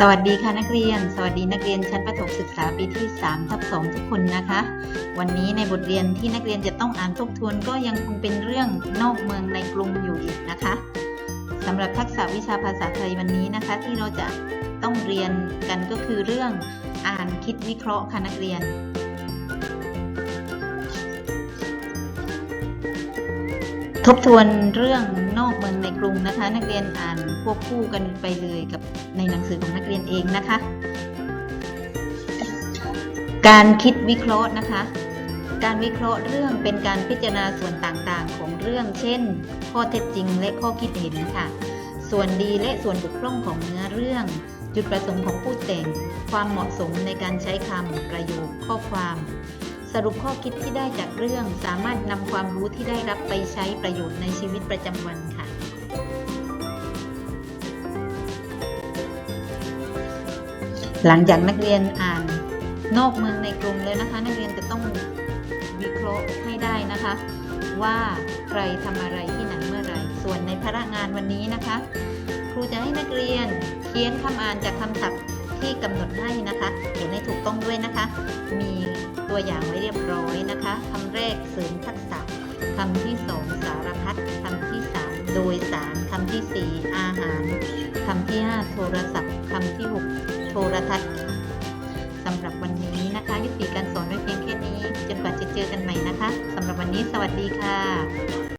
สวัสดีค่ะนักเรียน สวัสดีนักเรียนชั้นประถมศึกษาปีที่3ทับ2ทุกคนนะคะ วันนี้ในบทเรียนที่นักเรียนจะต้องอ่านทบทวนก็ยังคงเป็นเรื่องนอกเมืองในกรุงอยู่อีกนะคะสำหรับทักษะวิชาภาษาไทยวันนี้นะคะ ที่เราจะต้องเรียนกันก็คือเรื่องอ่านคิดวิเคราะห์ค่ะนักเรียน ทบทวนเรื่องนอกเมืองในกรุงนะคะ นักเรียนอ่านควบคู่กันไปเลยกับในหนังสือของนักเรียนเองนะคะ การคิดวิเคราะห์นะคะ การวิเคราะห์เรื่องเป็นการพิจารณาส่วนต่างๆ ของเรื่องเช่น ข้อเท็จจริงและข้อคิดเห็นค่ะ ส่วนดีและส่วนบกพร่องของเนื้อเรื่อง จุดประสงค์ของผู้แต่ง ความเหมาะสมในการใช้คำประโยคข้อความ สรุปข้อคิดที่ได้จากเรื่องสามารถนำความรู้ที่ได้รับไปใช้ประโยชน์ในชีวิตประจำวันค่ะหลังจากนักเรียนอ่านนอกเมืองในกรุงแล้วนะคะ นักเรียนจะต้องวิเคราะห์ให้ได้นะคะ ว่าใครทำอะไรที่ไหนเมื่อไรส่วนในพระงานวันนี้นะคะ ครูจะให้นักเรียนเขียนคำอ่านจากคำศัพท์ที่กำหนดให้นะคะเขียนให้ถูกต้อง ด้วยนะคะ มีตัวอย่างไว้เรียบร้อยนะคะคำแรกเสริมทักษะคำที่สองสารพัดคำที่สามโดยสารคำที่สี่อาหารคำที่ห้าโทรศัพท์คำที่หกโทรทัศน์สำหรับวันนี้นะคะ ยุติการสอนไว้เพียงแค่นี้ จนกว่าจะเจอกันใหม่นะคะสำหรับวันนี้สวัสดีค่ะ